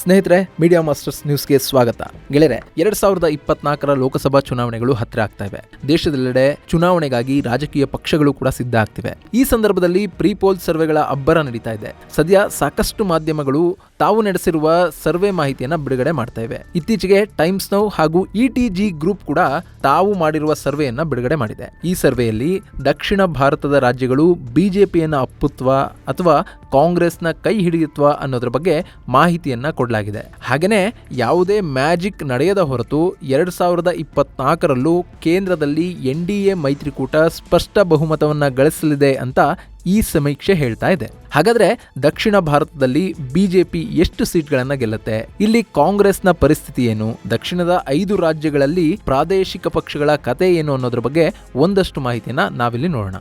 ಸ್ನೇಹಿತರೆ media masters ನ್ಯೂಸ್ಗೆ ಸ್ವಾಗತ. ಗೆಳೆಯರೆ, ಎರಡ್ ಸಾವಿರದ ಇಪ್ಪತ್ನಾಲ್ಕರ ಲೋಕಸಭಾ ಚುನಾವಣೆಗಳು ಹತ್ತಿರ ಆಗ್ತಾ ಇವೆ. ದೇಶದೆಲ್ಲೆಡೆ ಚುನಾವಣೆಗಾಗಿ ರಾಜಕೀಯ ಪಕ್ಷಗಳು ಕೂಡ ಸಿದ್ಧ ಆಗ್ತಿವೆ. ಈ ಸಂದರ್ಭದಲ್ಲಿ ಪ್ರೀಪೋಲ್ ಸರ್ವೆಗಳ ಅಬ್ಬರ ನಡೀತಾ ಇದೆ. ಸದ್ಯ ಸಾಕಷ್ಟು ಮಾಧ್ಯಮಗಳು ತಾವು ನಡೆಸಿರುವ ಸರ್ವೆ ಮಾಹಿತಿಯನ್ನ ಬಿಡುಗಡೆ ಮಾಡ್ತಾ ಇವೆ. ಇತ್ತೀಚೆಗೆ ಟೈಮ್ಸ್ ನೌ ಹಾಗೂ ಇಟಿಜಿ ಗ್ರೂಪ್ ಕೂಡ ತಾವು ಮಾಡಿರುವ ಸರ್ವೆಯನ್ನ ಬಿಡುಗಡೆ ಮಾಡಿದೆ. ಈ ಸರ್ವೆಯಲ್ಲಿ ದಕ್ಷಿಣ ಭಾರತದ ರಾಜ್ಯಗಳು ಬಿಜೆಪಿಯನ್ನ ಅಪ್ಪುತ್ವ ಅಥವಾ ಕಾಂಗ್ರೆಸ್ನ ಕೈ ಹಿಡಿಯುತ್ವ ಅನ್ನೋದ್ರ ಬಗ್ಗೆ ಮಾಹಿತಿಯನ್ನ ಕೊಡಲಾಗಿದೆ. ಹಾಗೆಯೇ ಯಾವುದೇ ಮ್ಯಾಜಿಕ್ ನಡೆಯದ ಹೊರತು ಎರಡ್ ಸಾವಿರದ ಇಪ್ಪತ್ನಾಲ್ಕರಲ್ಲೂ ಕೇಂದ್ರದಲ್ಲಿ ಎನ್ ಮೈತ್ರಿಕೂಟ ಸ್ಪಷ್ಟ ಬಹುಮತವನ್ನ ಗಳಿಸಲಿದೆ ಅಂತ ಈ ಸಮೀಕ್ಷೆ ಹೇಳ್ತಾ ಇದೆ. ಹಾಗಾದ್ರೆ ದಕ್ಷಿಣ ಭಾರತದಲ್ಲಿ ಬಿಜೆಪಿ ಎಷ್ಟು ಸೀಟ್ಗಳನ್ನು ಗೆಲ್ಲುತ್ತೆ? ಇಲ್ಲಿ ಕಾಂಗ್ರೆಸ್ನ ಪರಿಸ್ಥಿತಿ ಏನು? ದಕ್ಷಿಣದ ಐದು ರಾಜ್ಯಗಳಲ್ಲಿ ಪ್ರಾದೇಶಿಕ ಪಕ್ಷಗಳ ಕತೆ ಏನು ಅನ್ನೋದ್ರ ಬಗ್ಗೆ ಒಂದಷ್ಟು ಮಾಹಿತಿಯನ್ನ ನಾವಿಲ್ಲಿ ನೋಡೋಣ.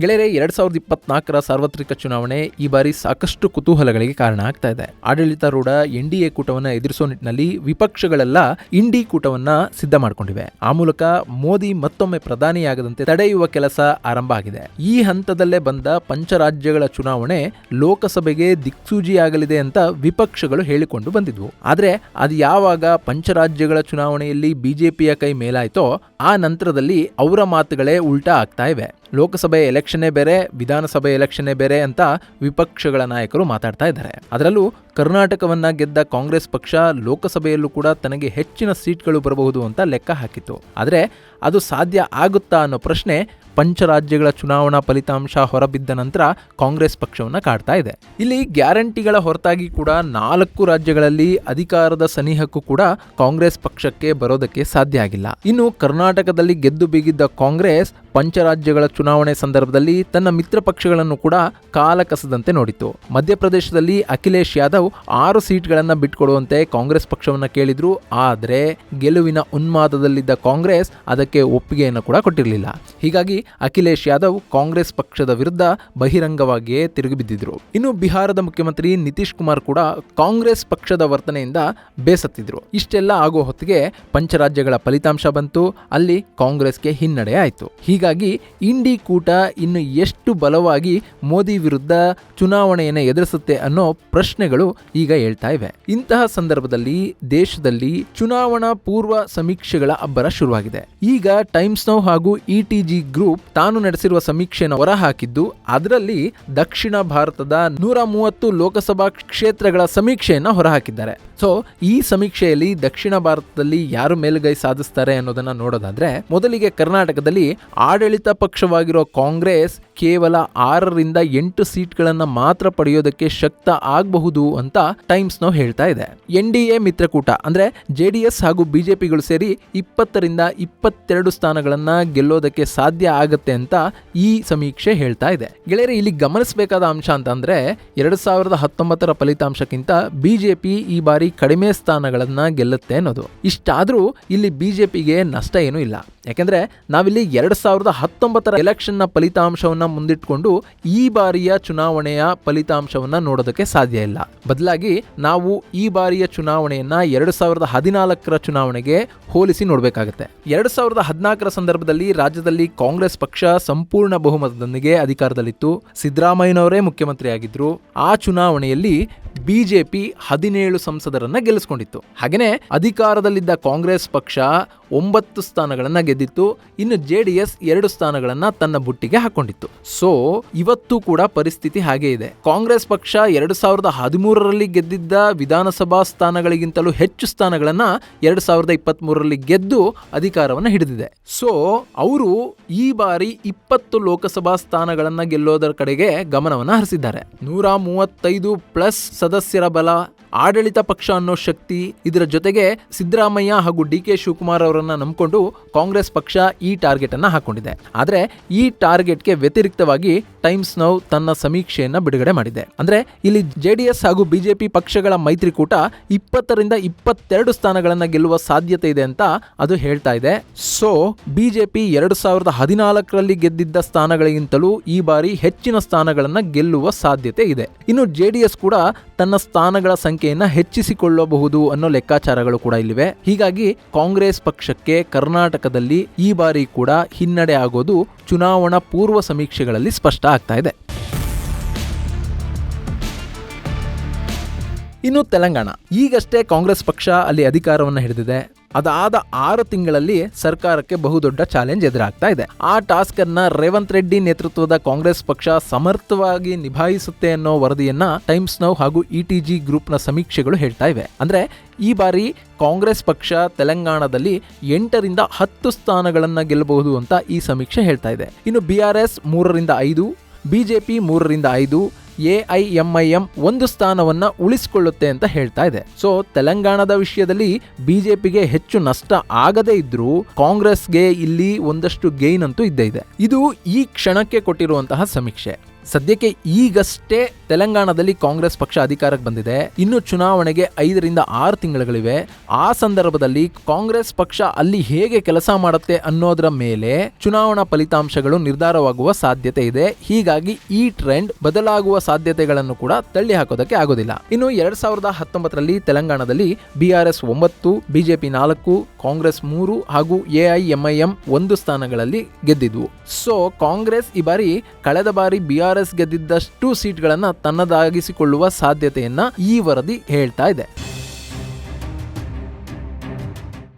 ಗೆಳೆಯರೆ, ಎರಡ್ ಸಾವಿರದ ಇಪ್ಪತ್ನಾಲ್ಕರ ಸಾರ್ವತ್ರಿಕ ಚುನಾವಣೆ ಈ ಬಾರಿ ಸಾಕಷ್ಟು ಕುತೂಹಲಗಳಿಗೆ ಕಾರಣ ಆಗ್ತಾ ಇದೆ. ಆಡಳಿತಾರೂಢ ಎನ್ ಡಿ ಎ ಕೂಟವನ್ನು ಎದುರಿಸೋ ನಿಟ್ಟಿನಲ್ಲಿ ವಿಪಕ್ಷಗಳೆಲ್ಲ ಇಂಡಿ ಕೂಟವನ್ನ ಸಿದ್ಧ ಮಾಡಿಕೊಂಡಿವೆ. ಆ ಮೂಲಕ ಮೋದಿ ಮತ್ತೊಮ್ಮೆ ಪ್ರಧಾನಿಯಾಗದಂತೆ ತಡೆಯುವ ಕೆಲಸ ಆರಂಭ ಆಗಿದೆ. ಈ ಹಂತದಲ್ಲೇ ಬಂದ ಪಂಚರಾಜ್ಯಗಳ ಚುನಾವಣೆ ಲೋಕಸಭೆಗೆ ದಿಕ್ಸೂಜಿಯಾಗಲಿದೆ ಅಂತ ವಿಪಕ್ಷಗಳು ಹೇಳಿಕೊಂಡು ಬಂದಿದ್ವು. ಆದರೆ ಅದು ಯಾವಾಗ ಪಂಚರಾಜ್ಯಗಳ ಚುನಾವಣೆಯಲ್ಲಿ ಬಿಜೆಪಿಯ ಕೈ ಮೇಲಾಯ್ತೋ, ಆ ನಂತರದಲ್ಲಿ ಅವರ ಮಾತುಗಳೇ ಉಲ್ಟಾ ಆಗ್ತಾ ಇವೆ. ಲೋಕಸಭೆ ಎಲೆಕ್ಷನ್ನೇ ಬೇರೆ, ವಿಧಾನಸಭೆ ಎಲೆಕ್ಷನ್ನೇ ಬೇರೆ ಅಂತ ವಿಪಕ್ಷಗಳ ನಾಯಕರು ಮಾತಾಡ್ತಾ ಇದ್ದಾರೆ. ಅದರಲ್ಲೂ ಕರ್ನಾಟಕವನ್ನ ಗೆದ್ದ ಕಾಂಗ್ರೆಸ್ ಪಕ್ಷ ಲೋಕಸಭೆಯಲ್ಲೂ ಕೂಡ ತನಗೆ ಹೆಚ್ಚಿನ ಸೀಟ್ಗಳು ಬರಬಹುದು ಅಂತ ಲೆಕ್ಕ ಹಾಕಿತ್ತು. ಆದರೆ ಅದು ಸಾಧ್ಯ ಆಗುತ್ತಾ ಅನ್ನೋ ಪ್ರಶ್ನೆ ಪಂಚರಾಜ್ಯಗಳ ಚುನಾವಣಾ ಫಲಿತಾಂಶ ಹೊರಬಿದ್ದ ನಂತರ ಕಾಂಗ್ರೆಸ್ ಪಕ್ಷವನ್ನು ಕಾಡ್ತಾ ಇದೆ. ಇಲ್ಲಿ ಗ್ಯಾರಂಟಿಗಳ ಹೊರತಾಗಿ ಕೂಡ ನಾಲ್ಕು ರಾಜ್ಯಗಳಲ್ಲಿ ಅಧಿಕಾರದ ಸನಿಹಕ್ಕೂ ಕೂಡ ಕಾಂಗ್ರೆಸ್ ಪಕ್ಷಕ್ಕೆ ಬರೋದಕ್ಕೆ ಸಾಧ್ಯ ಆಗಿಲ್ಲ. ಇನ್ನು ಕರ್ನಾಟಕದಲ್ಲಿ ಗೆದ್ದು ಬೀಗಿದ್ದ ಕಾಂಗ್ರೆಸ್ ಪಂಚರಾಜ್ಯಗಳ ಚುನಾವಣೆ ಸಂದರ್ಭದಲ್ಲಿ ತನ್ನ ಮಿತ್ರ ಪಕ್ಷಗಳನ್ನು ಕೂಡ ಕಾಲ ಕಸದಂತೆ ನೋಡಿತು. ಮಧ್ಯಪ್ರದೇಶದಲ್ಲಿ ಅಖಿಲೇಶ್ ಯಾದವ್ ಆರು ಸೀಟ್ಗಳನ್ನ ಬಿಟ್ಕೊಡುವಂತೆ ಕಾಂಗ್ರೆಸ್ ಪಕ್ಷವನ್ನ ಕೇಳಿದ್ರು. ಆದರೆ ಗೆಲುವಿನ ಉನ್ಮಾದದಲ್ಲಿದ್ದ ಕಾಂಗ್ರೆಸ್ ಅದಕ್ಕೆ ಒಪ್ಪಿಗೆಯನ್ನು ಕೂಡ ಕೊಟ್ಟಿರಲಿಲ್ಲ. ಹೀಗಾಗಿ ಅಖಿಲೇಶ್ ಯಾದವ್ ಕಾಂಗ್ರೆಸ್ ಪಕ್ಷದ ವಿರುದ್ಧ ಬಹಿರಂಗವಾಗಿಯೇ ತಿರುಗಿಬಿದ್ದಿದ್ರು ಇನ್ನು ಬಿಹಾರದ ಮುಖ್ಯಮಂತ್ರಿ ನಿತೀಶ್ ಕುಮಾರ್ ಕೂಡ ಕಾಂಗ್ರೆಸ್ ಪಕ್ಷದ ವರ್ತನೆಯಿಂದ ಬೇಸತ್ತಿದ್ರು. ಇಷ್ಟೆಲ್ಲ ಆಗೋ ಹೊತ್ತಿಗೆ ಪಂಚರಾಜ್ಯಗಳ ಫಲಿತಾಂಶ ಬಂತು, ಅಲ್ಲಿ ಕಾಂಗ್ರೆಸ್ಗೆ ಹಿನ್ನಡೆ ಆಯಿತು. ಹೀಗಾಗಿ ಇಂಡಿ ಕೂಟ ಇನ್ನು ಎಷ್ಟು ಬಲವಾಗಿ ಮೋದಿ ವಿರುದ್ಧ ಚುನಾವಣೆಯನ್ನು ಎದುರಿಸುತ್ತೆ ಅನ್ನೋ ಪ್ರಶ್ನೆಗಳು ಈಗ ಹೇಳ್ತಾ ಇವೆ. ಇಂತಹ ಸಂದರ್ಭದಲ್ಲಿ ದೇಶದಲ್ಲಿ ಚುನಾವಣಾ ಪೂರ್ವ ಸಮೀಕ್ಷೆಗಳ ಅಬ್ಬರ ಶುರುವಾಗಿದೆ. ಈಗ ಟೈಮ್ಸ್ ನೌ ಹಾಗೂ ಇಟಿಜಿ ಗ್ರೂಪ್ ತಾನು ನಡೆಸಿರುವ ಸಮೀಕ್ಷೆಯನ್ನು ಹೊರಹಾಕಿದ್ದು, ಅದರಲ್ಲಿ ದಕ್ಷಿಣ ಭಾರತದ ನೂರ ಮೂವತ್ತು ಲೋಕಸಭಾ ಕ್ಷೇತ್ರಗಳ ಸಮೀಕ್ಷೆಯನ್ನ ಹೊರಹಾಕಿದ್ದಾರೆ. ಸೊ ಈ ಸಮೀಕ್ಷೆಯಲ್ಲಿ ದಕ್ಷಿಣ ಭಾರತದಲ್ಲಿ ಯಾರು ಮೇಲುಗೈ ಸಾಧಿಸ್ತಾರೆ ಅನ್ನೋದನ್ನ ನೋಡೋದಾದ್ರೆ, ಮೊದಲಿಗೆ ಕರ್ನಾಟಕದಲ್ಲಿ ಆಡಳಿತ ಪಕ್ಷವಾಗಿರೋ ಕಾಂಗ್ರೆಸ್ ಕೇವಲ ಆರರಿಂದ ಎಂಟು ಸೀಟ್ಗಳನ್ನ ಮಾತ್ರ ಪಡೆಯೋದಕ್ಕೆ ಶಕ್ತ ಆಗಬಹುದು ಅಂತ ಟೈಮ್ಸ್ ನೋ ಹೇಳ್ತಾ ಇದೆ. ಎನ್ ಡಿ ಮಿತ್ರಕೂಟ ಅಂದ್ರೆ ಜೆಡಿಎಸ್ ಹಾಗೂ ಬಿಜೆಪಿಗಳು ಸೇರಿ ಇಪ್ಪತ್ತರಿಂದ ಇಪ್ಪತ್ತೆರಡು ಸ್ಥಾನಗಳನ್ನು ಗೆಲ್ಲೋದಕ್ಕೆ ಸಾಧ್ಯ ಆಗುತ್ತೆ ಅಂತ ಈ ಸಮೀಕ್ಷೆ ಹೇಳ್ತಾ ಇದೆ. ಗೆಳೆಯರೆ, ಇಲ್ಲಿ ಗಮನಿಸಬೇಕಾದ ಅಂಶ ಅಂತಂದ್ರೆ ಎರಡು ಸಾವಿರದ ಹತ್ತೊಂಬತ್ತರ ಫಲಿತಾಂಶಕ್ಕಿಂತ ಬಿಜೆಪಿ ಈ ಬಾರಿ ಕಡಿಮೆ ಸ್ಥಾನಗಳನ್ನು ಗೆಲ್ಲುತ್ತೆ ಅನ್ನೋದು. ಇಷ್ಟಾದರೂ ಇಲ್ಲಿ ಬಿಜೆಪಿಗೆ ನಷ್ಟ ಏನೂ ಇಲ್ಲ. ಯಾಕೆಂದ್ರೆ ನಾವಿಲ್ಲಿ ಎರಡು ಸಾವಿರದ ಹತ್ತೊಂಬತ್ತರ ಎಲೆಕ್ಷನ್ನ ಫಲಿತಾಂಶವನ್ನ ಮುಂದಿಟ್ಕೊಂಡು ಈ ಬಾರಿಯ ಚುನಾವಣೆಯ ಫಲಿತಾಂಶವನ್ನ ನೋಡೋದಕ್ಕೆ ಸಾಧ್ಯ ಇಲ್ಲ. ಬದಲಾಗಿ ನಾವು ಈ ಬಾರಿಯ ಚುನಾವಣೆಯನ್ನ ಎರಡು ಸಾವಿರದ ಹದಿನಾಲ್ಕರ ಚುನಾವಣೆಗೆ ಹೋಲಿಸಿ ನೋಡಬೇಕಾಗುತ್ತೆ. ಎರಡ್ ಸಾವಿರದ ಹದಿನಾಲ್ಕರ ಸಂದರ್ಭದಲ್ಲಿ ರಾಜ್ಯದಲ್ಲಿ ಕಾಂಗ್ರೆಸ್ ಪಕ್ಷ ಸಂಪೂರ್ಣ ಬಹುಮತದೊಂದಿಗೆ ಅಧಿಕಾರದಲ್ಲಿತ್ತು. ಸಿದ್ದರಾಮಯ್ಯನವರೇ ಮುಖ್ಯಮಂತ್ರಿಯಾಗಿದ್ರು ಆ ಚುನಾವಣೆಯಲ್ಲಿ ಬಿಜೆಪಿ ಹದಿನೇಳು ಸಂಸದರನ್ನ ಗೆಲ್ಲಿಸಿಕೊಂಡಿತ್ತು. ಹಾಗೆಯೇ ಅಧಿಕಾರದಲ್ಲಿದ್ದ ಕಾಂಗ್ರೆಸ್ ಪಕ್ಷ ಒಂಬತ್ತು ಸ್ಥಾನಗಳನ್ನು ಗೆದ್ದಿತ್ತು. ಇನ್ನು ಜೆ ಡಿ ಎಸ್ ಎರಡು ಸ್ಥಾನಗಳನ್ನು ತನ್ನ ಬುಟ್ಟಿಗೆ ಹಾಕೊಂಡಿತ್ತು. ಸೊ, ಇವತ್ತು ಕೂಡ ಪರಿಸ್ಥಿತಿ ಹಾಗೆ ಇದೆ. ಕಾಂಗ್ರೆಸ್ ಪಕ್ಷ ಎರಡು ಸಾವಿರದ ಹದಿಮೂರರಲ್ಲಿ ಗೆದ್ದಿದ್ದ ವಿಧಾನಸಭಾ ಸ್ಥಾನಗಳಿಗಿಂತಲೂ ಹೆಚ್ಚು ಸ್ಥಾನಗಳನ್ನು ಎರಡು ಸಾವಿರದ ಇಪ್ಪತ್ತ್ ಮೂರರಲ್ಲಿ ಗೆದ್ದು ಅಧಿಕಾರವನ್ನು ಹಿಡಿದಿದೆ. ಸೊ, ಅವರು ಈ ಬಾರಿ ಇಪ್ಪತ್ತು ಲೋಕಸಭಾ ಸ್ಥಾನಗಳನ್ನು ಗೆಲ್ಲೋದರ ಕಡೆಗೆ ಗಮನವನ್ನು ಹರಿಸಿದ್ದಾರೆ. ನೂರ ಮೂವತ್ತೈದು ಪ್ಲಸ್ ಸದಸ್ಯರ ಬಲ ಆಡಳಿತ ಪಕ್ಷ ಅನ್ನೋ ಶಕ್ತಿ ಇದರ ಜೊತೆಗೆ ಸಿದ್ದರಾಮಯ್ಯ ಹಾಗೂ ಡಿ ಕೆ ಶಿವಕುಮಾರ್ ಅವರನ್ನ ನಂಬಿಕೊಂಡು ಕಾಂಗ್ರೆಸ್ ಪಕ್ಷ ಈ ಟಾರ್ಗೆಟ್ ಅನ್ನ ಹಾಕೊಂಡಿದೆ. ಆದ್ರೆ ಈ ಟಾರ್ಗೆಟ್ಗೆ ವ್ಯತಿರಿಕ್ತವಾಗಿ ಟೈಮ್ಸ್ ನೌ ತನ್ನ ಸಮೀಕ್ಷೆಯನ್ನ ಬಿಡುಗಡೆ ಮಾಡಿದೆ. ಅಂದ್ರೆ ಇಲ್ಲಿ ಜೆಡಿಎಸ್ ಹಾಗೂ ಬಿಜೆಪಿ ಪಕ್ಷಗಳ ಮೈತ್ರಿಕೂಟ ಇಪ್ಪತ್ತರಿಂದ ಇಪ್ಪತ್ತೆರಡು ಸ್ಥಾನಗಳನ್ನ ಗೆಲ್ಲುವ ಸಾಧ್ಯತೆ ಇದೆ ಅಂತ ಅದು ಹೇಳ್ತಾ ಇದೆ. ಸೊ ಬಿಜೆಪಿ ಎರಡು ಸಾವಿರದ ಹದಿನಾಲ್ಕರಲ್ಲಿ ಗೆದ್ದಿದ್ದ ಸ್ಥಾನಗಳಿಗಿಂತಲೂ ಈ ಬಾರಿ ಹೆಚ್ಚಿನ ಸ್ಥಾನಗಳನ್ನ ಗೆಲ್ಲುವ ಸಾಧ್ಯತೆ ಇದೆ. ಇನ್ನು ಜೆಡಿಎಸ್ ಕೂಡ ತನ್ನ ಸ್ಥಾನಗಳ ಸಂಖ್ಯೆ ಸಂಖ್ಯೆಯನ್ನ ಹೆಚ್ಚಿಸಿಕೊಳ್ಳಬಹುದು ಅನ್ನೋ ಲೆಕ್ಕಾಚಾರಗಳು ಕೂಡ ಇಲ್ಲಿವೆ. ಹೀಗಾಗಿ ಕಾಂಗ್ರೆಸ್ ಪಕ್ಷಕ್ಕೆ ಕರ್ನಾಟಕದಲ್ಲಿ ಈ ಬಾರಿ ಕೂಡ ಹಿನ್ನಡೆ ಆಗೋದು ಚುನಾವಣಾ ಪೂರ್ವ ಸಮೀಕ್ಷೆಗಳಲ್ಲಿ ಸ್ಪಷ್ಟ ಆಗ್ತಾ ಇದೆ. ಇನ್ನು ತೆಲಂಗಾಣ. ಈಗಷ್ಟೇ ಕಾಂಗ್ರೆಸ್ ಪಕ್ಷ ಅಲ್ಲಿ ಅಧಿಕಾರವನ್ನು ಹಿಡಿದಿದೆ. ಅದಾದ ಆರು ತಿಂಗಳಲ್ಲಿ ಸರ್ಕಾರಕ್ಕೆ ಬಹುದೊಡ್ಡ ಚಾಲೆಂಜ್ ಎದುರಾಗ್ತಾ ಇದೆ. ಆ ಟಾಸ್ಕ್ ಅನ್ನ ರೇವಂತ್ ರೆಡ್ಡಿ ನೇತೃತ್ವದ ಕಾಂಗ್ರೆಸ್ ಪಕ್ಷ ಸಮರ್ಥವಾಗಿ ನಿಭಾಯಿಸುತ್ತೆ ಅನ್ನೋ ವರದಿಯನ್ನ ಟೈಮ್ಸ್ ನೌ ಹಾಗೂ ಇಟಿಜಿ ಗ್ರೂಪ್ನ ಸಮೀಕ್ಷೆಗಳು ಹೇಳ್ತಾ ಇವೆ. ಅಂದ್ರೆ ಈ ಬಾರಿ ಕಾಂಗ್ರೆಸ್ ಪಕ್ಷ ತೆಲಂಗಾಣದಲ್ಲಿ ಎಂಟರಿಂದ ಹತ್ತು ಸ್ಥಾನಗಳನ್ನ ಗೆಲ್ಲಬಹುದು ಅಂತ ಈ ಸಮೀಕ್ಷೆ ಹೇಳ್ತಾ ಇದೆ. ಇನ್ನು ಬಿ ಆರ್ ಎಸ್ ಮೂರರಿಂದ ಐದು ಬಿಜೆಪಿ ಮೂರರಿಂದ ಐದು ಎಐಎಂಐಎಂ ಒಂದು ಸ್ಥಾನವನ್ನ ಉಳಿಸಿಕೊಳ್ಳುತ್ತೆ ಅಂತ ಹೇಳ್ತಾ ಇದೆ. ಸೊ ತೆಲಂಗಾಣದ ವಿಷಯದಲ್ಲಿ ಬಿಜೆಪಿಗೆ ಹೆಚ್ಚು ನಷ್ಟ ಆಗದೇ ಇದ್ರೂ ಕಾಂಗ್ರೆಸ್ಗೆ ಇಲ್ಲಿ ಒಂದಷ್ಟು ಗೇನ್ ಅಂತೂ ಇದ್ದೇ ಇದೆ. ಇದು ಈ ಕ್ಷಣಕ್ಕೆ ಕೊಟ್ಟಿರುವಂತಹ ಸಮೀಕ್ಷೆ. ಸದ್ಯಕ್ಕೆ ಈಗಷ್ಟೇ ತೆಲಂಗಾಣದಲ್ಲಿ ಕಾಂಗ್ರೆಸ್ ಪಕ್ಷ ಅಧಿಕಾರಕ್ಕೆ ಬಂದಿದೆ. ಇನ್ನು ಚುನಾವಣೆಗೆ ಐದರಿಂದ ಆರು ತಿಂಗಳುಗಳಿವೆ. ಆ ಸಂದರ್ಭದಲ್ಲಿ ಕಾಂಗ್ರೆಸ್ ಪಕ್ಷ ಅಲ್ಲಿ ಹೇಗೆ ಕೆಲಸ ಮಾಡುತ್ತೆ ಅನ್ನೋದರ ಮೇಲೆ ಚುನಾವಣಾ ಫಲಿತಾಂಶಗಳು ನಿರ್ಧಾರವಾಗುವ ಸಾಧ್ಯತೆ ಇದೆ. ಹೀಗಾಗಿ ಈ ಟ್ರೆಂಡ್ ಬದಲಾಗುವ ಸಾಧ್ಯತೆಗಳನ್ನು ಕೂಡ ತಳ್ಳಿ ಹಾಕೋದಕ್ಕೆ ಆಗೋದಿಲ್ಲ. ಇನ್ನು ಎರಡ್ ಸಾವಿರದ ಹತ್ತೊಂಬತ್ತರಲ್ಲಿ ತೆಲಂಗಾಣದಲ್ಲಿ ಬಿಆರ್ಎಸ್ ಒಂಬತ್ತು ಬಿಜೆಪಿ ನಾಲ್ಕು, ಕಾಂಗ್ರೆಸ್ ಮೂರು ಹಾಗೂ ಎಐಎಂಐಎಂ ಒಂದು ಸ್ಥಾನಗಳಲ್ಲಿ ಗೆದ್ದಿದ್ವು. ಸೊ ಕಾಂಗ್ರೆಸ್ ಈ ಬಾರಿ ಕಳೆದ ಬಾರಿ ಬಿ ಆರ್ ಎಸ್ ಗೆದ್ದಿದ್ದಷ್ಟು ಸೀಟ್ಗಳನ್ನು ತನ್ನದಾಗಿಸಿಕೊಳ್ಳುವ ಸಾಧ್ಯತೆಯನ್ನ ಈ ವರದಿ ಹೇಳ್ತಾ ಇದೆ.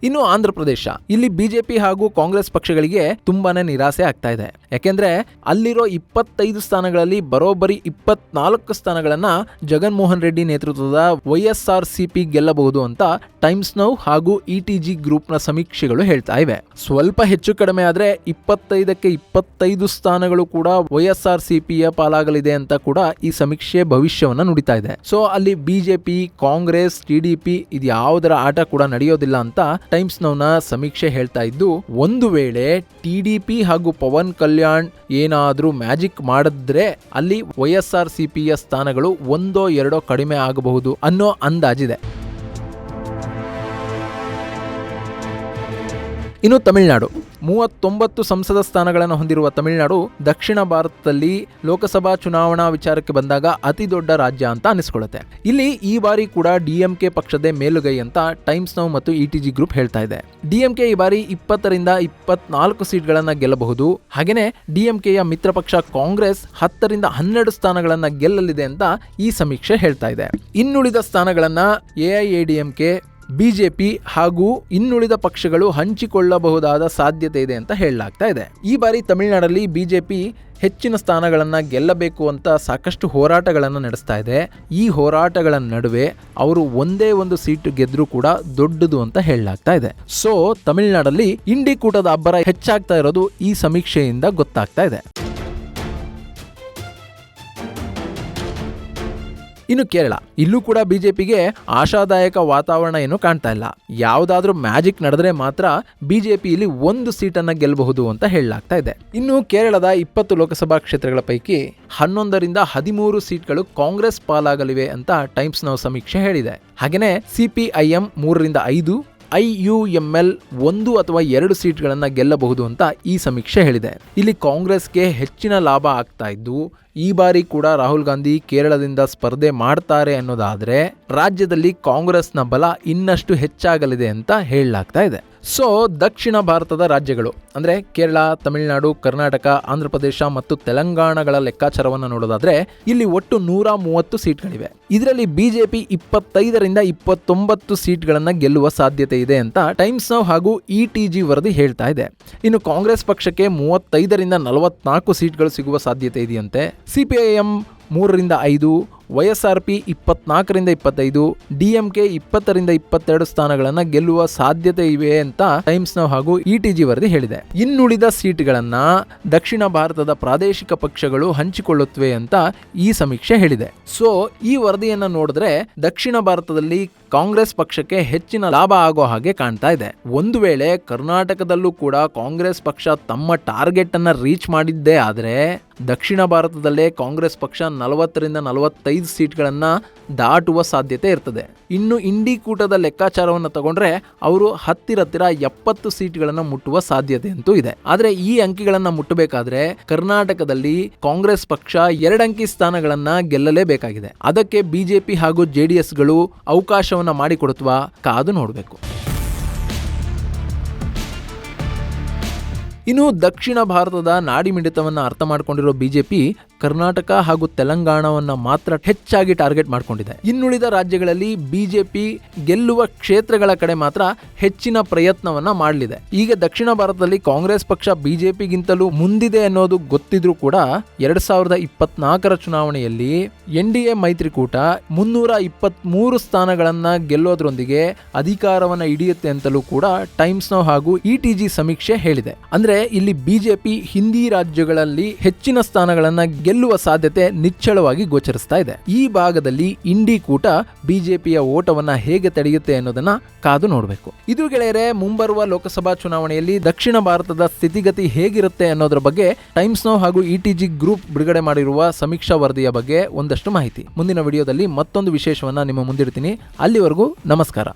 ಇನ್ನು ಆಂಧ್ರ ಪ್ರದೇಶ. ಇಲ್ಲಿ ಬಿಜೆಪಿ ಹಾಗೂ ಕಾಂಗ್ರೆಸ್ ಪಕ್ಷಗಳಿಗೆ ತುಂಬಾನೇ ನಿರಾಸೆ ಆಗ್ತಾ ಇದೆ. ಯಾಕೆಂದ್ರೆ ಅಲ್ಲಿರೋ ಇಪ್ಪತ್ತೈದು ಸ್ಥಾನಗಳಲ್ಲಿ ಬರೋಬ್ಬರಿ ಇಪ್ಪತ್ನಾಲ್ಕು ಸ್ಥಾನಗಳನ್ನ ಜಗನ್ಮೋಹನ್ ರೆಡ್ಡಿ ನೇತೃತ್ವದ ವೈಎಸ್ಆರ್ ಸಿಪಿ ಗೆಲ್ಲಬಹುದು ಅಂತ ಟೈಮ್ಸ್ ನೌ ಹಾಗೂ ಇಟಿಜಿ ಗ್ರೂಪ್ನ ಸಮೀಕ್ಷೆಗಳು ಹೇಳ್ತಾ ಇವೆ. ಸ್ವಲ್ಪ ಹೆಚ್ಚು ಕಡಿಮೆ ಆದ್ರೆ ಇಪ್ಪತ್ತೈದಕ್ಕೆ ಇಪ್ಪತ್ತೈದು ಸ್ಥಾನಗಳು ಕೂಡ ವೈಎಸ್ಆರ್ ಸಿಪಿಯ ಪಾಲಾಗಲಿದೆ ಅಂತ ಕೂಡ ಈ ಸಮೀಕ್ಷೆ ಭವಿಷ್ಯವನ್ನ ನುಡಿತಾ ಇದೆ. ಸೊ ಅಲ್ಲಿ ಬಿಜೆಪಿ, ಕಾಂಗ್ರೆಸ್ ಟಿಡಿಪಿ ಇದ್ಯಾವುದರ ಆಟ ಕೂಡ ನಡೆಯೋದಿಲ್ಲ ಅಂತ ಟೈಮ್ಸ್ ನೌನ ಸಮೀಕ್ಷೆ ಹೇಳ್ತಾ ಇದ್ದು, ಒಂದು ವೇಳೆ ಟಿಡಿಪಿ ಹಾಗೂ ಪವನ್ ಕಲ್ಯಾಣ್ ಏನಾದ್ರೂ ಮ್ಯಾಜಿಕ್ ಮಾಡಿದ್ರೆ ಅಲ್ಲಿ ವೈಎಸ್ಆರ್ ಸಿಪಿಯ ಸ್ಥಾನಗಳು ಒಂದೋ ಎರಡೋ ಕಡಿಮೆ ಆಗಬಹುದು ಅನ್ನೋ ಅಂದಾಜಿದೆ. ಇನ್ನು ತಮಿಳುನಾಡು. ಮೂವತ್ತೊಂಬತ್ತು ಸಂಸದ ಸ್ಥಾನಗಳನ್ನು ಹೊಂದಿರುವ ತಮಿಳುನಾಡು ದಕ್ಷಿಣ ಭಾರತದಲ್ಲಿ ಲೋಕಸಭಾ ಚುನಾವಣಾ ವಿಚಾರಕ್ಕೆ ಬಂದಾಗ ಅತಿ ದೊಡ್ಡ ರಾಜ್ಯ ಅಂತ ಅನಿಸ್ಕೊಳ್ಳುತ್ತೆ ಇಲ್ಲಿ ಈ ಬಾರಿ ಕೂಡ ಡಿಎಂಕೆ ಪಕ್ಷದೇ ಮೇಲುಗೈ ಅಂತ ಟೈಮ್ಸ್ ನೌ ಮತ್ತು ಇಟಿಜಿ ಗ್ರೂಪ್ ಹೇಳ್ತಾ ಇದೆ. ಡಿಎಂಕೆ ಈ ಬಾರಿ ಇಪ್ಪತ್ತರಿಂದ ಇಪ್ಪತ್ನಾಲ್ಕು ಸೀಟ್ಗಳನ್ನು ಗೆಲ್ಲಬಹುದು. ಹಾಗೆಯೇ ಡಿಎಂಕೆಯ ಮಿತ್ರ ಪಕ್ಷ ಕಾಂಗ್ರೆಸ್ ಹತ್ತರಿಂದ ಹನ್ನೆರಡು ಸ್ಥಾನಗಳನ್ನು ಗೆಲ್ಲಲಿದೆ ಅಂತ ಈ ಸಮೀಕ್ಷೆ ಹೇಳ್ತಾ ಇದೆ. ಇನ್ನುಳಿದ ಸ್ಥಾನಗಳನ್ನು ಎಐಎಡಿಎಂಕೆ ಬಿಜೆಪಿ ಹಾಗೂ ಇನ್ನುಳಿದ ಪಕ್ಷಗಳು ಹಂಚಿಕೊಳ್ಳಬಹುದಾದ ಸಾಧ್ಯತೆ ಇದೆ ಅಂತ ಹೇಳಲಾಗ್ತಾ ಇದೆ. ಈ ಬಾರಿ ತಮಿಳುನಾಡಲ್ಲಿ ಬಿಜೆಪಿ ಹೆಚ್ಚಿನ ಸ್ಥಾನಗಳನ್ನು ಗೆಲ್ಲಬೇಕು ಅಂತ ಸಾಕಷ್ಟು ಹೋರಾಟಗಳನ್ನು ನಡೆಸ್ತಾ ಇದೆ. ಈ ಹೋರಾಟಗಳ ನಡುವೆ ಅವರು ಒಂದೇ ಒಂದು ಸೀಟು ಗೆದ್ರೂ ಕೂಡ ದೊಡ್ಡದು ಅಂತ ಹೇಳಲಾಗ್ತಾ ಇದೆ. ಸೊ, ತಮಿಳುನಾಡಲ್ಲಿ ಇಂಡಿಕೂಟದ ಅಬ್ಬರ ಹೆಚ್ಚಾಗ್ತಾ ಇರೋದು ಈ ಸಮೀಕ್ಷೆಯಿಂದ ಗೊತ್ತಾಗ್ತಾ ಇದೆ. ಇನ್ನು ಕೇರಳ. ಇಲ್ಲೂ ಕೂಡ ಬಿಜೆಪಿಗೆ ಆಶಾದಾಯಕ ವಾತಾವರಣ ಏನು ಕಾಣ್ತಾ ಇಲ್ಲ. ಯಾವುದಾದ್ರೂ ಮ್ಯಾಜಿಕ್ ನಡೆದ್ರೆ ಮಾತ್ರ ಬಿಜೆಪಿ ಇಲ್ಲಿ ಒಂದು ಸೀಟನ್ನು ಗೆಲ್ಲಬಹುದು ಅಂತ ಹೇಳಲಾಗ್ತಾ ಇದೆ. ಇನ್ನು ಕೇರಳದ ಇಪ್ಪತ್ತು ಲೋಕಸಭಾ ಕ್ಷೇತ್ರಗಳ ಪೈಕಿ ಹನ್ನೊಂದರಿಂದ ಹದಿಮೂರು ಸೀಟ್ಗಳು ಕಾಂಗ್ರೆಸ್ ಪಾಲಾಗಲಿವೆ ಅಂತ ಟೈಮ್ಸ್ ನೌ ಸಮೀಕ್ಷೆ ಹೇಳಿದೆ. ಹಾಗೆಯೇ ಸಿಪಿಐಎಂ ಮೂರರಿಂದ ಐದು ಐಯುಎಂಎಲ್ ಒಂದು ಅಥವಾ ಎರಡು ಸೀಟ್ಗಳನ್ನು ಗೆಲ್ಲಬಹುದು ಅಂತ ಈ ಸಮೀಕ್ಷೆ ಹೇಳಿದೆ. ಇಲ್ಲಿ ಕಾಂಗ್ರೆಸ್ಗೆ ಹೆಚ್ಚಿನ ಲಾಭ ಆಗ್ತಾ ಇದ್ದು, ಈ ಬಾರಿ ಕೂಡ ರಾಹುಲ್ ಗಾಂಧಿ ಕೇರಳದಿಂದ ಸ್ಪರ್ಧೆ ಮಾಡ್ತಾರೆ ಅನ್ನೋದಾದರೆ, ರಾಜ್ಯದಲ್ಲಿ ಕಾಂಗ್ರೆಸ್ನ ಬಲ ಇನ್ನಷ್ಟು ಹೆಚ್ಚಾಗಲಿದೆ ಅಂತ ಹೇಳಲಾಗ್ತಾ ಇದೆ. ಸೊ ದಕ್ಷಿಣ ಭಾರತದ ರಾಜ್ಯಗಳು, ಅಂದರೆ ಕೇರಳ, ತಮಿಳುನಾಡು, ಕರ್ನಾಟಕ ಆಂಧ್ರ ಪ್ರದೇಶ ಮತ್ತು ತೆಲಂಗಾಣಗಳ ಲೆಕ್ಕಾಚಾರವನ್ನು ನೋಡೋದಾದ್ರೆ ಇಲ್ಲಿ ಒಟ್ಟು ನೂರ ಮೂವತ್ತು ಸೀಟ್ಗಳಿವೆ. ಇದರಲ್ಲಿ ಬಿಜೆಪಿ ಇಪ್ಪತ್ತೈದರಿಂದ ಇಪ್ಪತ್ತೊಂಬತ್ತು ಸೀಟ್ಗಳನ್ನು ಗೆಲ್ಲುವ ಸಾಧ್ಯತೆ ಇದೆ ಅಂತ ಟೈಮ್ಸ್ ನೌ ಹಾಗೂ ಇ ಟಿ ಜಿ ವರದಿ ಹೇಳ್ತಾ ಇದೆ. ಇನ್ನು ಕಾಂಗ್ರೆಸ್ ಪಕ್ಷಕ್ಕೆ ಮೂವತ್ತೈದರಿಂದ ನಲವತ್ನಾಲ್ಕು ಸೀಟ್ಗಳು ಸಿಗುವ ಸಾಧ್ಯತೆ ಇದೆಯಂತೆ. ಸಿಪಿಐಎಂ ಮೂರರಿಂದ ಐದು ವೈಎಸ್ಆರ್ ಪಿ ಇಪ್ಪತ್ನಾಲ್ಕರಿಂದ ಇಪ್ಪತ್ತೈದು, ಡಿಎಂಕೆ ಇಪ್ಪತ್ತರಿಂದ ಇಪ್ಪತ್ತೆರಡು ಸ್ಥಾನಗಳನ್ನು ಗೆಲ್ಲುವ ಸಾಧ್ಯತೆ ಇವೆ ಅಂತ ಟೈಮ್ಸ್ ನೌ ಹಾಗೂ ಇಟಿಜಿ ವರದಿ ಹೇಳಿದೆ. ಇನ್ನುಳಿದ ಸೀಟ್ಗಳನ್ನ ದಕ್ಷಿಣ ಭಾರತದ ಪ್ರಾದೇಶಿಕ ಪಕ್ಷಗಳು ಹಂಚಿಕೊಳ್ಳುತ್ತವೆ ಅಂತ ಈ ಸಮೀಕ್ಷೆ ಹೇಳಿದೆ. ಸೊ, ಈ ವರದಿಯನ್ನು ನೋಡಿದ್ರೆ ದಕ್ಷಿಣ ಭಾರತದಲ್ಲಿ ಕಾಂಗ್ರೆಸ್ ಪಕ್ಷಕ್ಕೆ ಹೆಚ್ಚಿನ ಲಾಭ ಆಗೋ ಹಾಗೆ ಕಾಣ್ತಾ ಇದೆ. ಒಂದು ವೇಳೆ ಕರ್ನಾಟಕದಲ್ಲೂ ಕೂಡ ಕಾಂಗ್ರೆಸ್ ಪಕ್ಷ ತಮ್ಮ ಟಾರ್ಗೆಟ್ ಅನ್ನ ರೀಚ್ ಮಾಡಿದ್ದೇ ಆದರೆ ದಕ್ಷಿಣ ಭಾರತದಲ್ಲೇ ಕಾಂಗ್ರೆಸ್ ಪಕ್ಷ ನಲವತ್ತರಿಂದ ನಲವತ್ತೈದು ಸೀಟ್ಗಳನ್ನ ದಾಟುವ ಸಾಧ್ಯತೆ ಇರ್ತದೆ. ಇನ್ನು ಇಂಡಿ ಕೂಟದ ಲೆಕ್ಕಾಚಾರವನ್ನು ತಗೊಂಡ್ರೆ ಅವರು ಹತ್ತಿರತ್ತಿರ ಎಪ್ಪತ್ತು ಸೀಟ್ಗಳನ್ನು ಮುಟ್ಟುವ ಸಾಧ್ಯತೆ ಅಂತೂ ಇದೆ. ಆದರೆ ಈ ಅಂಕಿಗಳನ್ನ ಮುಟ್ಟಬೇಕಾದ್ರೆ ಕರ್ನಾಟಕದಲ್ಲಿ ಕಾಂಗ್ರೆಸ್ ಪಕ್ಷ ಎರಡಂಕಿ ಸ್ಥಾನಗಳನ್ನ ಗೆಲ್ಲಲೇಬೇಕಾಗಿದೆ. ಅದಕ್ಕೆ ಬಿಜೆಪಿ ಹಾಗೂ ಜೆಡಿಎಸ್ಗಳು ಅವಕಾಶವನ್ನ ಮಾಡಿಕೊಡುತ್ತವಾ ಕಾದು ನೋಡಬೇಕು. ಇನ್ನು ದಕ್ಷಿಣ ಭಾರತದ ನಾಡಿಮಿಡಿತವನ್ನು ಅರ್ಥ ಮಾಡಿಕೊಂಡಿರೋ ಬಿಜೆಪಿ ಕರ್ನಾಟಕ ಹಾಗೂ ತೆಲಂಗಾಣವನ್ನು ಮಾತ್ರ ಹೆಚ್ಚಾಗಿ ಟಾರ್ಗೆಟ್ ಮಾಡಿಕೊಂಡಿದೆ. ಇನ್ನುಳಿದ ರಾಜ್ಯಗಳಲ್ಲಿ ಬಿಜೆಪಿ ಗೆಲ್ಲುವ ಕ್ಷೇತ್ರಗಳ ಕಡೆ ಮಾತ್ರ ಹೆಚ್ಚಿನ ಪ್ರಯತ್ನವನ್ನ ಮಾಡಲಿದೆ. ಈಗ ದಕ್ಷಿಣ ಭಾರತದಲ್ಲಿ ಕಾಂಗ್ರೆಸ್ ಪಕ್ಷ ಬಿಜೆಪಿಗಿಂತಲೂ ಮುಂದಿದೆ ಅನ್ನೋದು ಗೊತ್ತಿದ್ರೂ ಕೂಡ ಎರಡ್ ಸಾವಿರದ ಇಪ್ಪತ್ನಾಲ್ಕರ ಚುನಾವಣೆಯಲ್ಲಿ ಎನ್ ಡಿ ಎ ಮೈತ್ರಿಕೂಟ ಮುನ್ನೂರ ಇಪ್ಪತ್ಮೂರು ಸ್ಥಾನಗಳನ್ನ ಗೆಲ್ಲೋದ್ರೊಂದಿಗೆ ಅಧಿಕಾರವನ್ನ ಹಿಡಿಯುತ್ತೆ ಅಂತಲೂ ಕೂಡ ಟೈಮ್ಸ್ ನೌ ಹಾಗೂ ಇಟಿಜಿ ಸಮೀಕ್ಷೆ ಹೇಳಿದೆ. ಅಂದ್ರೆ ಇಲ್ಲಿ ಬಿಜೆಪಿ ಹಿಂದಿ ರಾಜ್ಯಗಳಲ್ಲಿ ಹೆಚ್ಚಿನ ಸ್ಥಾನಗಳನ್ನ ಗೆಲ್ಲುವ ಸಾಧ್ಯತೆ ನಿಚ್ಚಳವಾಗಿ ಗೋಚರಿಸ್ತಾ ಇದೆ. ಈ ಭಾಗದಲ್ಲಿ ಇಂಡಿ ಕೂಟ ಬಿಜೆಪಿಯ ಓಟವನ್ನ ಹೇಗೆ ತಡೆಯುತ್ತೆ ಅನ್ನೋದನ್ನ ಕಾದು ನೋಡಬೇಕು. ಇದು ಗೆಳೆಯರೆ, ಮುಂಬರುವ ಲೋಕಸಭಾ ಚುನಾವಣೆಯಲ್ಲಿ ದಕ್ಷಿಣ ಭಾರತದ ಸ್ಥಿತಿಗತಿ ಹೇಗಿರುತ್ತೆ ಅನ್ನೋದ್ರ ಬಗ್ಗೆ ಟೈಮ್ಸ್ ನೋ ಹಾಗೂ ಇಟಿಜಿ ಗ್ರೂಪ್ ಬಿಡುಗಡೆ ಮಾಡಿರುವ ಸಮೀಕ್ಷಾ ವರದಿಯ ಬಗ್ಗೆ ಒಂದಷ್ಟು ಮಾಹಿತಿ. ಮುಂದಿನ ವಿಡಿಯೋದಲ್ಲಿ ಮತ್ತೊಂದು ವಿಶೇಷವನ್ನ ನಿಮ್ಮ ಮುಂದಿಡ್ತೀನಿ. ಅಲ್ಲಿವರೆಗೂ ನಮಸ್ಕಾರ.